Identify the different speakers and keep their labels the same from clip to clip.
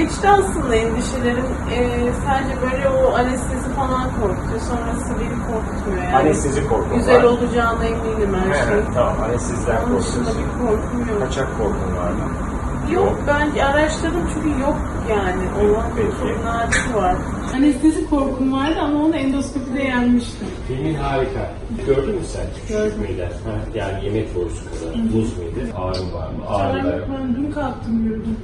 Speaker 1: geçti aslında endişelerim. Ee, sadece böyle o anestezi falan korkutuyor. Sonrası beni korkutmuyor yani.
Speaker 2: Anestezi korkun
Speaker 1: Güzel
Speaker 2: var.
Speaker 1: olacağına eminim her şey.
Speaker 2: Evet, tamam anesteziden
Speaker 1: Onun dışında
Speaker 2: korkuyorsun.
Speaker 1: bir korkum yok.
Speaker 2: Kaçak korkun var mı?
Speaker 1: Yok ben araştırdım çünkü yok yani. Olan
Speaker 2: Peki.
Speaker 1: çok nadir var. Anestezi korkum vardı ama onu endoskopide yenmiştim.
Speaker 2: Filmin harika. Gördün mü sen?
Speaker 1: Gördüm.
Speaker 2: Küçük miydi? Ha, Yani yemek borusu kadar. Buz muydu? Ağrın var mı? Ağrılar yok.
Speaker 1: Ben dün kalktım yürüdüm.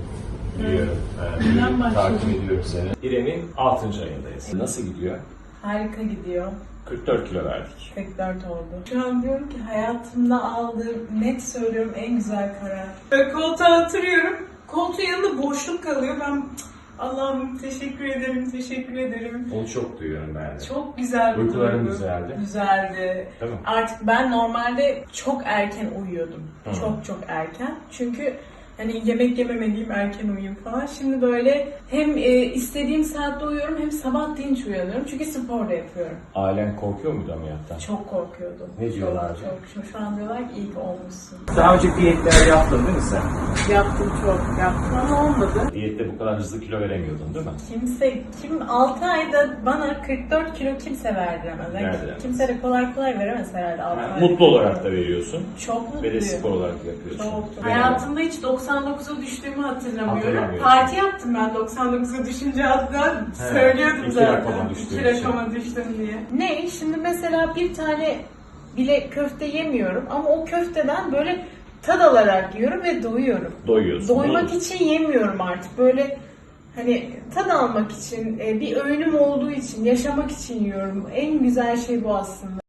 Speaker 1: Başladım.
Speaker 2: Takip ediyorum seni. İrem'in 6. ayındayız. Nasıl gidiyor?
Speaker 3: Harika gidiyor.
Speaker 2: 44 kilo verdik.
Speaker 3: 44 oldu. Şu an diyorum ki hayatımda aldığım net söylüyorum en güzel karar. Böyle koltuğa oturuyorum. Koltuğun yanında boşluk kalıyor. Ben "Cık, Allah'ım teşekkür ederim, teşekkür ederim.
Speaker 2: Onu çok duyuyorum ben de.
Speaker 3: Çok güzel bir
Speaker 2: Uykuların
Speaker 3: duygu.
Speaker 2: güzeldi.
Speaker 3: Güzeldi.
Speaker 2: Değil mi?
Speaker 3: Artık ben normalde çok erken uyuyordum.
Speaker 2: Hı.
Speaker 3: Çok çok erken. Çünkü hani yemek yememeliyim, erken uyuyayım falan. Şimdi böyle hem e, istediğim saatte uyuyorum hem sabah dinç uyanıyorum. Çünkü spor da yapıyorum.
Speaker 2: Ailen korkuyor muydu ameliyattan?
Speaker 3: Çok korkuyordum.
Speaker 2: Ne diyorlar?
Speaker 3: Çok, çok. Şu, şu an diyorlar ki iyi ki olmuşsun.
Speaker 2: Daha önce diyetler yaptın değil mi sen?
Speaker 1: Yaptım çok yaptım ama olmadı.
Speaker 2: Diyette bu kadar hızlı kilo veremiyordun değil mi?
Speaker 3: Kimse, kim 6 ayda bana 44 kilo kimse verdiremez. Yani
Speaker 2: Verdiremez.
Speaker 3: kimse de kolay kolay veremez herhalde 6
Speaker 2: Yani
Speaker 3: ayda.
Speaker 2: mutlu olarak da veriyorsun
Speaker 3: Çok
Speaker 2: ve de
Speaker 3: mutluyum.
Speaker 2: spor olarak yapıyorsun.
Speaker 3: Çok.
Speaker 1: Hayatımda hiç 99'a düştüğümü hatırlamıyorum.
Speaker 2: Hatırlamıyorum.
Speaker 1: Parti yaptım ben 99'a düşünce hatta söylüyordum
Speaker 2: iki
Speaker 1: zaten.
Speaker 2: rakama düştüğün
Speaker 1: İki
Speaker 2: için.
Speaker 1: rakama düştüm diye.
Speaker 3: Ne? Şimdi mesela bir tane bile köfte yemiyorum ama o köfteden böyle tad alarak yiyorum ve doyuyorum.
Speaker 2: Doyuyorsun.
Speaker 3: Doymak
Speaker 2: mi?
Speaker 3: için yemiyorum artık. Böyle hani tad almak için, e, bir öğünüm olduğu için, yaşamak için yiyorum. En güzel şey bu aslında.